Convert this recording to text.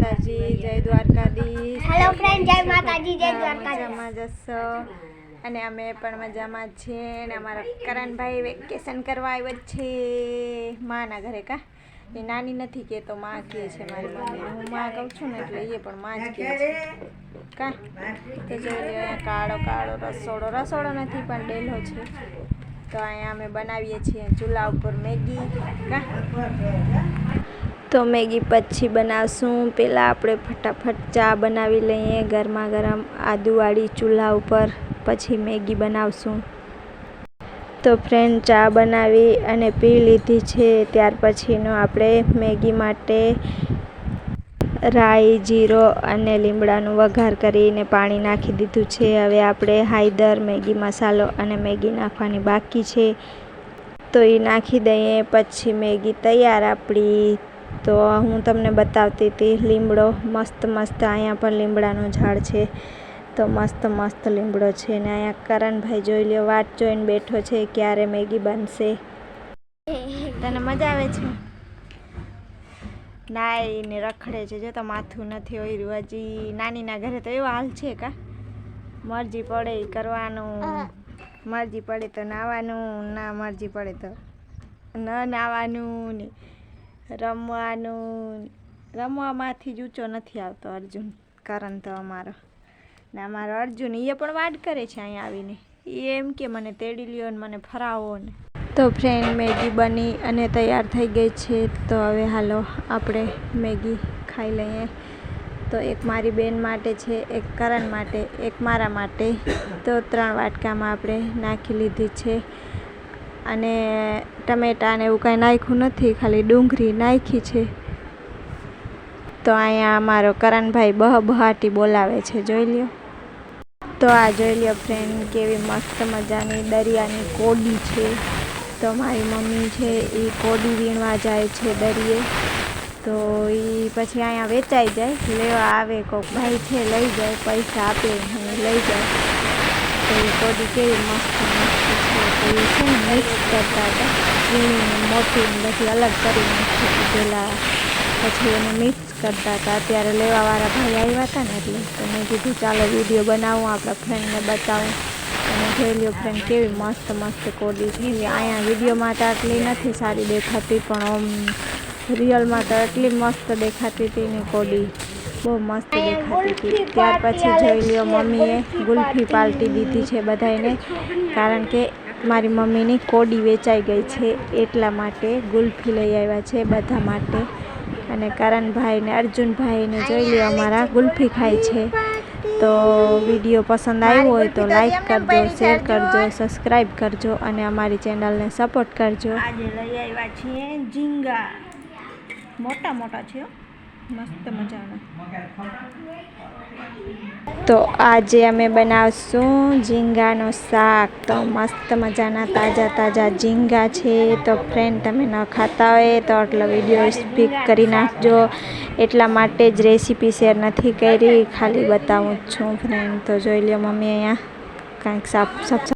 માતાજી જય Dwarkadhish. Hello friend જય માતાજી જય દ્વારકાધીશ. મજામાં જશો? અને અમે પણ મજામાં છે અને અમારા કરણભાઈ વેકેશન કરવા આવ્યો છે. માના ઘરે કા? એ નાની નથી કે તો માં કહે છે મારી મમ્મી. હું માં કહું છું ને એટલે એ પણ માં જ કહે છે. કા? તો જો કાળો કાળો રસોડો રસોડો નથી પણ ડેલો છે. તો અહીંયા અમે બનાવીએ છીએ ચૂલા ઉપર મેગી. કા? તો મેગી પછી બનાવશું પહેલાં આપણે ફટાફટ ચા બનાવી લઈએ ગરમા ગરમ આદુવાળી ચૂલા ઉપર, પછી મેગી બનાવશું. તો ફ્રેન્ડ, ચા બનાવી અને પી લીધી છે. ત્યાર પછીનો આપણે મેગી માટે રાઈ, જીરો અને લીમડાનું વઘાર કરીને પાણી નાખી દીધું છે. હવે આપણે હાયદર મેગી મસાલો અને મેગી નાખવાની બાકી છે. તો એ નાખી દઈએ. પછી મેગી તૈયાર આપણી. તો હું તમને બતાવતી હતી લીમડો મસ્ત મસ્ત અહીંયા પણ લીમડાનું ઝાડ છે. તો મસ્ત મસ્ત લીમડો છે ને અહીંયા કરણભાઈ જોઈ લ્યો, વાટ જોઈને બેઠો છે ક્યારે મેગી બનશે. તને મજા આવે છે? નાઈને રખડે છે, જો તો માથું નથી ઓર્યું હજી નાનીના ઘરે તો એવો હાલ છે કા? મરજી પડે કરવાનું, મરજી પડે તો નાવાનું, ના મરજી પડે તો ન નાવાનું ને રમવાનું. રમવામાંથી જ ઊંચો નથી આવતો અર્જુન, કારણ તો અમારો. ને અમારો અર્જુન એ પણ વાડ કરે છે અહીંયા આવીને. એ એમ કે મને તેડી લ્યો ને મને ફરાવો ને. તો ફ્રેન્ડ મેગી બની અને તૈયાર થઈ ગઈ છે. તો હવે હાલો આપણે મેગી ખાઈ લઈએ. તો એક મારી બેન માટે છે, એક કરણ માટે, એક મારા માટે. તો ત્રણ વાટકામાં આપણે નાખી લીધી છે. અને ટમેટા ને એવું કાંઈ નાખ્યું નથી, ખાલી ડુંગળી નાખી છે. તો અહીંયા અમારો કરણભાઈ બહ બહાટી બોલાવે છે, જોઈ લ્યો. તો આ જોઈ લ્યો ફ્રેન્ડ કેવી મસ્ત મજાની દરિયાની કોડી છે. તો મારી મમ્મી છે એ કોડી વીણવા જાય છે દરિયે. તો એ પછી અહીંયા વેચાઈ જાય. લેવા આવે કોક ભાઈ છે, લઈ જાય, પૈસા આપે લઈ જાય એ કોડી કેવી મસ્ત મસ્ત છે તો મિક્સ કરતા હતા મોટી બધી અલગ કરી પહેલાં પછી એને મિક્સ કરતા હતા અત્યારે લેવાવાળા ભાઈ આવ્યા હતા ને એટલે તો મેં કીધું ચાલો વીડિયો બનાવું આપણા ફ્રેન્ડને બતાવું અને જોઈ ફ્રેન્ડ કેવી મસ્ત મસ્ત કોડી છે અહીંયા વિડીયોમાં તો આટલી નથી સારી દેખાતી પણ આમ રિયલમાં તો એટલી મસ્ત દેખાતી હતી ને કોડી બહુ મસ્ત દેખાતી હતી. ત્યાર પછી જોઈ લ્યો મમ્મીએ ગુલ્ફી પાલટી દીધી છે બધાને કારણ કે મારી મમ્મીની કોડી વેચાઈ ગઈ છે એટલા માટે ગુલ્ફી લઈ આવ્યા છે બધા માટે. અને કરણભાઈને અર્જુનભાઈને જોઈ લ્યો અમારા ગુલ્ફી ખાય છે. તો વીડિયો પસંદ આવ્યો હોય તો લાઈક કરજો શેર કરજો સબસ્ક્રાઈબ કરજો અને અમારી ચેનલને સપોર્ટ કરજો. આજે લઈ આવ્યા છીએ ઝીંગા. મોટા મોટા છે. મસ્ત મજાના. તો આજે અમે બનાવશું ઝીંગાનો શાક. તો મસ્ત મજાના તાજા તાજા ઝીંગા છે. તો ફ્રેન્ડ તમે ન ખાતા હોય તો આટલો વીડિયો સ્પીક કરી નાખજો. એટલા માટે જ રેસીપી શેર નથી કરી. ખાલી બતાવું છું ફ્રેન્ડ તો જોઈ લો મમ્મી અહીંયા. કાંઈક સાફ સાફ